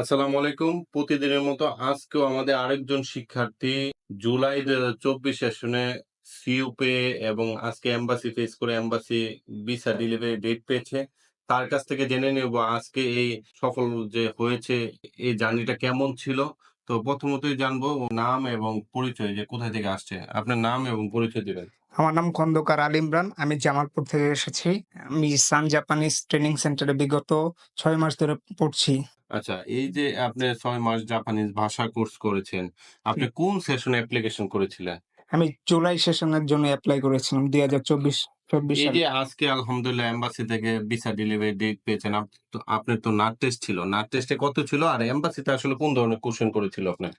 আসসালামু আলাইকুম। প্রতিদিনের মতো আজকেও আমাদের আরেকজন শিক্ষার্থী জুলাই ২০২৪ সেশনে সিইউপে এবং আজকে এমবাসি ফেস করে এমবাসি ভিসা ডেলিভারি ডেট পেয়েছে। তার কাছ থেকে জেনে নেব আজকে এই সফল যে হয়েছে, এই জার্নিটা কেমন ছিল? তো প্রথমতই জানব নাম এবং পরিচয় যে কোথায় থেকে আসছে। আপনার নাম এবং পরিচয় দিবেন। আমার নাম খন্দকার আলী ইমরান। আমি জামালপুর থেকে এসেছি। আমি সান জাপানিজ ট্রেনিং সেন্টারে বিগত ছয় মাস ধরে পড়ছি। আচ্ছা, এই যে আপনি ৬ মাস জাপানিজ ভাষা কোর্স করেছেন, আপনি জি। কোন সেশনে অ্যাপ্লিকেশন করেছিলেন? আমি জুলাই সেশনের জন্য এপ্লাই করেছিলাম ২০২৪-২৪ এই সালে। যে আজকে আলহামদুলিল্লাহ এম্বাসি থেকে ভিসা ডেলিভারি ডেট পেয়েছেন। আপ তো আপনার তো নাট টেস্ট ছিল। নাট টেস্টে কত ছিল? আর এম্বাসিতে আসলে কোন ধরনের কোয়েশ্চেন করেছিল আপনার?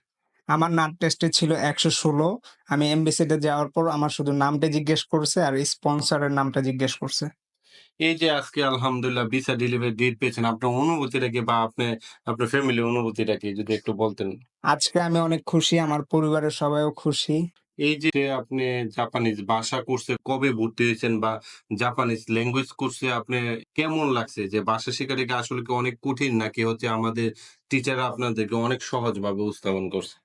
আমার নাট টেস্টে ছিল ১১৬ আমি এমবাসিতে যাওয়ার পর আমার শুধু নামটা জিজ্ঞেস করছে আর স্পন্সরের নামটা জিজ্ঞেস করছে। এই যে আজকে আলহামদুলিল্লাহ ভিসা ডেলিভারি ডেট পেয়েছেন, আপনার অনুভূতিটা কি বা আপনি আপনার ফ্যামিলির অনুভূতিটা কি? যদি একটু বলতেন। আজকে আমি অনেক খুশি, আমার পরিবারের সবাইও খুশি। এই যে আপনি জাপানিজ ভাষা কোর্সে কবে ভর্তি হয়েছেন বা জাপানিজ ল্যাঙ্গুয়েজ কোর্সে আপনি কেমন লাগছে? যে ভাষা শেখাটা কি আসলে কি অনেক কঠিন নাকি হচ্ছে আমাদের টিচাররা আপনাদেরকে অনেক সহজভাবে উপস্থাপন করছে?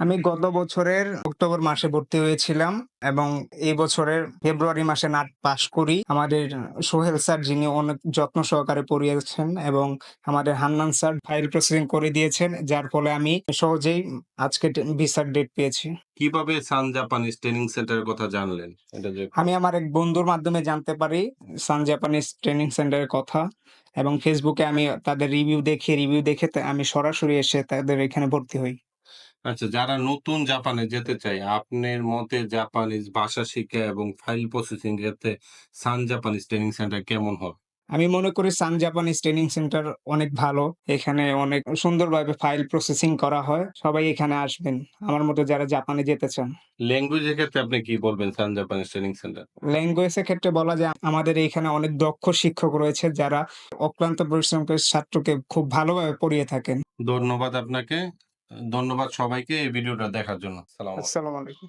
আমি গত বছরের অক্টোবর মাসে ভর্তি হয়েছিলাম এবং এই বছরের ফেব্রুয়ারি মাসে নাট পাস করি। আমাদের সোহেল স্যার যিনি অনেক যত্ন সহকারে পড়িয়েছেন এবং আমাদের হান্নান স্যার ফাইল প্রসেসিং করে দিয়েছেন। যার ফলে আমি সহজেই আজকে ভিসার ডেট পেয়েছি। কীভাবে সান জাপানিজ ট্রেনিং সেন্টারের কথা জানলেন? আমি আমার এক বন্ধুর মাধ্যমে জানতে পারি সান জাপানিজ ট্রেনিং সেন্টারের কথা এবং ফেসবুকে আমি তাদের রিভিউ দেখে রিভিউ দেখে আমি সরাসরি এসে তাদের এখানে ভর্তি হই। আচ্ছা যারা নতুন জাপানে যেতে চায়, আপনার মতে জাপানিজ ভাষা শিক্ষা এবং ফাইল প্রসেসিং এতে সান জাপানিজ ট্রেনিং সেন্টার কেমন হবে? আমি মনে করি সান জাপানিজ ট্রেনিং সেন্টার অনেক ভালো। এখানে অনেক সুন্দরভাবে ফাইল প্রসেসিং করা হয়। সবাই এখানে আসবেন। আমার মতো যারা জাপানে যেতে চান। ল্যাঙ্গুয়েজ এর ক্ষেত্রে আপনি কি বলবেন Sun Japanese training center? Language এর ক্ষেত্রে বলা যায় আমাদের এখানে অনেক দক্ষ শিক্ষক রয়েছে যারা অক্লান্ত পরিশ্রম করে ছাত্রকে খুব ভালোভাবে পড়িয়ে থাকেন। ধন্যবাদ আপনাকে। ধন্যবাদ সবাইকে এই ভিডিওটা দেখার জন্য। সালাম আসসালামু আলাইকুম।